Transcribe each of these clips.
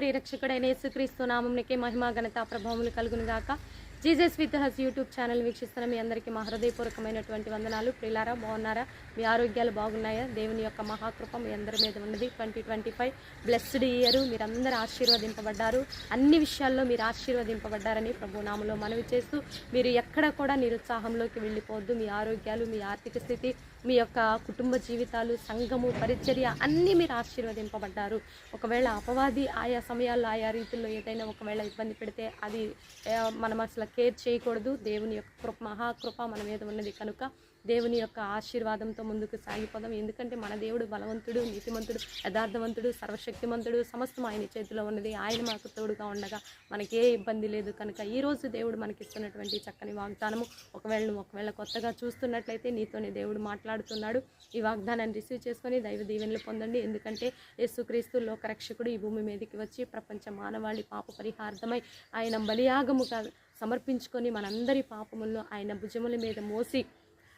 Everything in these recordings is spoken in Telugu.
ప్రియరక్షకుడైన యేసుక్రీస్తు నామంనికి మహిమ ఘనత ప్రభావములు కలుగునుగాక. Jesus with us YouTube channel వీక్షిస్తున్న మీ అందరికీ మా హృదయపూర్వకమైనటువంటి వందనాలు. ప్రిలారా బాగున్నారా? మీ ఆరోగ్యాలు బాగున్నాయా? దేవుని యొక్క మహాకృప మీ అందరి మీద ఉన్నది. Twenty twenty five blessed year. మీరందరూ ఆశీర్వదింపబడ్డారు. అన్ని విషయాల్లో మీరు ఆశీర్వదింపబడ్డారని ప్రభు నామలో మనవి చేస్తూ మీరు ఎక్కడ కూడా నిరుత్సాహంలోకి వెళ్ళిపోవద్దు. మీ ఆరోగ్యాలు మీ ఆర్థిక స్థితి మీ యొక్క కుటుంబ జీవితాలు సంఘము పరిచర్య అన్నీ మీరు ఆశీర్వదింపబడ్డారు. ఒకవేళ అపవాది ఆయా సమయాల్లో ఆయా రీతిలో ఏదైనా ఒకవేళ ఇబ్బంది పెడితే అది ఆ, మనం అసలు కేర్ చేయకూడదు. దేవుని యొక్క కృప మహాకృప మన మీద ఉన్నది కనుక దేవుని యొక్క ఆశీర్వాదంతో ముందుకు సాగిపోదాం. ఎందుకంటే మన దేవుడు బలవంతుడు నీతిమంతుడు యథార్థవంతుడు సర్వశక్తిమంతుడు సమస్తం ఆయన చేతిలో ఉన్నది. ఆయన మాకు తోడుగా ఉండగా మనకి ఏ ఇబ్బంది లేదు కనుక ఈరోజు దేవుడు మనకి ఇస్తున్నటువంటి చక్కని వాగ్దానము. ఒకవేళ నువ్వు ఒకవేళ కొత్తగా చూస్తున్నట్లయితే నీతోనే దేవుడు మాట్లాడుతున్నాడు. ఈ వాగ్దానాన్ని రిసీవ్ చేసుకొని దైవ దీవెనలు పొందండి. ఎందుకంటే యేసుక్రీస్తు లోకరక్షకుడు ఈ భూమి మీదకి వచ్చి ప్రపంచ మానవాళి పాప పరిహార్థమై ఆయన బలియాగముగా సమర్పించుకొని మనందరి పాపములను ఆయన భుజముల మీద మోసి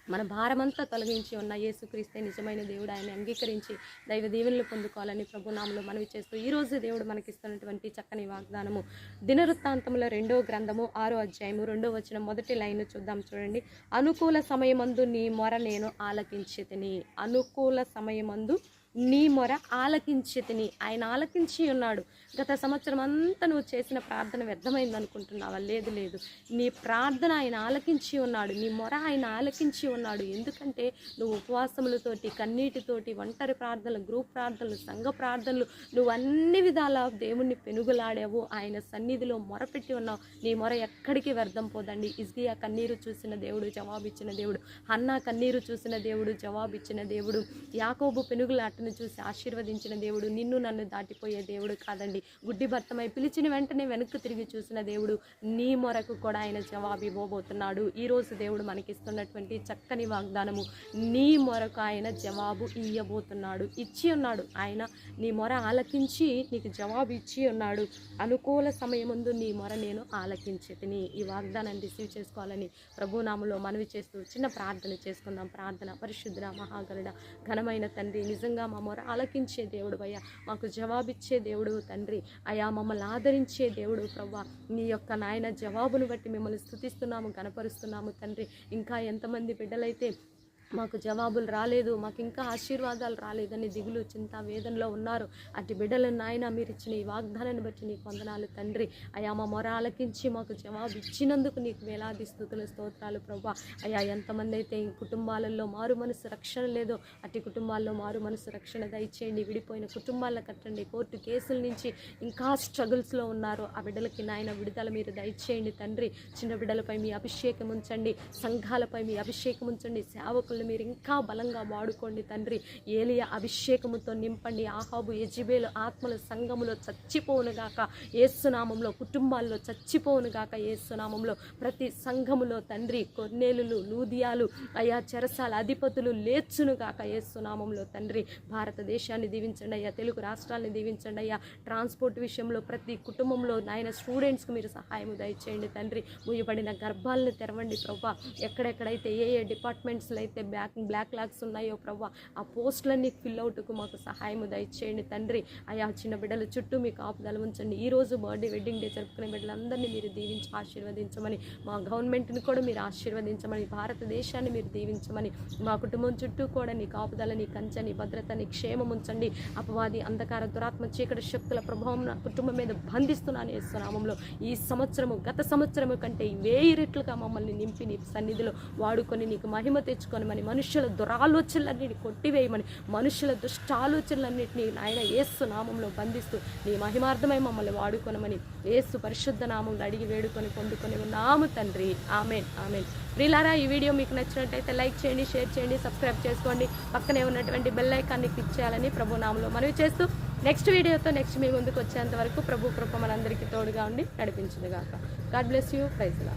మన భారమంతా తొలగించి ఉన్న యేసుక్రీస్తే నిజమైన దేవుడు. ఆయన అంగీకరించి దైవ దీవెనలు పొందుకోవాలని ప్రభునామంలో మనవి చేస్తూ ఈరోజు దేవుడు మనకిస్తున్నటువంటి చక్కని వాగ్దానము. దినవృత్తాంతముల రెండో గ్రంథము ఆరో అధ్యాయము రెండో వచ్చిన మొదటి లైన్ చూద్దాం చూడండి. అనుకూల సమయమందు నీ మొర నేను ఆలకించి తిని అనుకూల సమయమందు నీ మొర ఆలకించితిని ఆయన ఆలకించి ఉన్నాడు. గత సంవత్సరం అంతా నువ్వు చేసిన ప్రార్థన వ్యర్థమైంది అనుకుంటున్నావా? లేదు లేదు. నీ ప్రార్థన ఆయన ఆలకించి ఉన్నాడు. నీ మొర ఆయన ఆలకించి ఉన్నాడు. ఎందుకంటే నువ్వు ఉపవాసములతోటి కన్నీటితోటి ఒంటరి ప్రార్థనలు గ్రూప్ ప్రార్థనలు సంఘ ప్రార్థనలు నువ్వు అన్ని విధాల దేవుణ్ణి పెనుగులాడావు. ఆయన సన్నిధిలో మొరపెట్టి ఉన్నావు. నీ మొర ఎక్కడికి వ్యర్థం పోదండి? ఇజ్గియా కన్నీరు చూసిన దేవుడు జవాబిచ్చిన దేవుడు. హన్నా కన్నీరు చూసిన దేవుడు జవాబిచ్చిన దేవుడు. యాకోబు పెనుగులాట పెనుగులాటను చూసి ఆశీర్వదించిన దేవుడు. నిన్ను నన్ను దాటిపోయే దేవుడు కాదండి. గుడ్డి భర్తమై పిలిచిన వెంటనే వెనక్కి తిరిగి చూసిన దేవుడు నీ మొరకు కూడా ఆయన జవాబు ఇవ్వబోతున్నాడు. ఈ రోజు దేవుడు మనకిస్తున్నటువంటి చక్కని వాగ్దానము నీ మొరకు ఆయన జవాబు ఇయ్యబోతున్నాడు. ఇచ్చి ఉన్నాడు. ఆయన నీ మొర ఆలకించి నీకు జవాబు ఇచ్చి ఉన్నాడు. అనుకూల సమయముందు నీ మొర నేను ఆలకించి తిని ఈ వాగ్దానాన్ని రిసీవ్ చేసుకోవాలని ప్రభునామంలో మనవి చేస్తూ చిన్న ప్రార్థన చేసుకుందాం. ప్రార్థన పరిశుద్ధ మహాగరుడ ఘనమైన తండ్రి నిజంగా మా మొర ఆలకించే దేవుడు అయ్యా. మాకు జవాబిచ్చే దేవుడు తండ్రి. అయా మమ్మల్ని ఆదరించే దేవుడు ప్రవ్వా. నీ యొక్క నాయన జవాబును బట్టి మిమ్మల్ని స్థుతిస్తున్నాము కనపరుస్తున్నాము తండ్రి. ఇంకా ఎంతమంది బిడ్డలైతే మాకు జవాబులు రాలేదు మాకు ఇంకా ఆశీర్వాదాలు రాలేదని దిగులు చింత వేదనలో ఉన్నారు. అటు బిడ్డలను నాయన మీరు ఇచ్చిన ఈ వాగ్దానాన్ని బట్టి నీకు వందనాలు తండ్రి. అయా మా మొర ఆలకించి మాకు జవాబు ఇచ్చినందుకు నీకు వేలాది స్థుతులు స్తోత్రాలు ప్రభా. అయా ఎంతమంది అయితే ఈ కుటుంబాలలో మారు మనసు రక్షణ లేదో అటు కుటుంబాల్లో మారు మనసు రక్షణ దయచేయండి. విడిపోయిన కుటుంబాలను కట్టండి. కోర్టు కేసుల నుంచి ఇంకా స్ట్రగుల్స్లో ఉన్నారు. ఆ బిడ్డలకి నాయన విడుదల మీరు దయచేయండి తండ్రి. చిన్న బిడ్డలపై మీ అభిషేకం ఉంచండి. సంఘాలపై మీ అభిషేకం ఉంచండి. సేవకులు సేవకులను మీరు ఇంకా బలంగా వాడుకోండి తండ్రి. ఏలియా అభిషేకముతో నింపండి. ఆహాబు యజిబేలు ఆత్మల సంఘములో చచ్చిపోనుగాక ఏసునామంలో కుటుంబాల్లో చచ్చిపోనుగాక ఏసునామంలో ప్రతి సంఘములో తండ్రి కొన్నేలులు లూదియాలు అయా చెరసాల అధిపతులు లేచునుగాక ఏసునామంలో తండ్రి. భారతదేశాన్ని దీవించండి అయ్యా. తెలుగు రాష్ట్రాలను దీవించండి అయ్యా. ట్రాన్స్పోర్ట్ విషయంలో ప్రతి కుటుంబంలో నాయన స్టూడెంట్స్కి మీరు సహాయం దయచేయండి తండ్రి. ముయ్యబడిన గర్భాలను తెరవండి ప్రభా. ఎక్కడెక్కడైతే ఏ ఏ డిపార్ట్మెంట్స్లో అయితే బ్యాక్ బ్లాక్ లాక్స్ ఉన్నాయో ప్రభా ఆ పోస్టులన్నీ ఫిల్ అవుట్కు మాకు సహాయం దయచేయండి తండ్రి. అయా చిన్న బిడ్డల చుట్టూ మీకు ఆపుదల ఉంచండి. ఈ రోజు బర్త్డే వెడ్డింగ్ డే జరుపుకునే బిడ్డలందరినీ మీరు దీవించి ఆశీర్వదించమని మా గవర్నమెంట్ని కూడా మీరు ఆశీర్వదించమని భారతదేశాన్ని మీరు దీవించమని మా కుటుంబం చుట్టూ కూడా నీ కాపుదల నీ కంచె నీ భద్రత నీ క్షేమం ఉంచండి. అపవాది అంధకార దురాత్మ చీకటి శక్తుల ప్రభావం నా కుటుంబం మీద బంధిస్తున్నాను యేసునామంలో ఈ సంవత్సరము గత సంవత్సరము కంటే వేయి రెట్లుగా మమ్మల్ని నింపి నీ సన్నిధిలో వాడుకొని నీకు మహిమ తెచ్చుకొని కొట్టివేయమని మనుషుల దురాలోచనలన్నిటిని కొట్టివేయమని మనుషుల దుష్టాలోచనలన్నింటినీ నాయన ఏసు నామంలో బంధిస్తూ నీ మహిమార్థమై మమ్మల్ని వాడుకొనమని ఏసు పరిశుద్ధ నామంలో అడిగి వేడుకొని పొందుకొని ఉన్నాము తండ్రి. ఆమెన్. ఆమెన్. ప్రిలారా ఈ వీడియో మీకు నచ్చినట్టయితే లైక్ చేయండి షేర్ చేయండి సబ్స్క్రైబ్ చేసుకోండి. పక్కనే ఉన్నటువంటి బెల్ ఐకాన్ని క్లిక్ చేయాలని ప్రభు నామంలో మనవి చేస్తూ నెక్స్ట్ వీడియోతో నెక్స్ట్ మీ ముందుకు వచ్చేంత వరకు ప్రభు కృప మనందరికీ తోడుగా ఉండి నడిపించునుగాక. God bless you. ప్రైజ్లా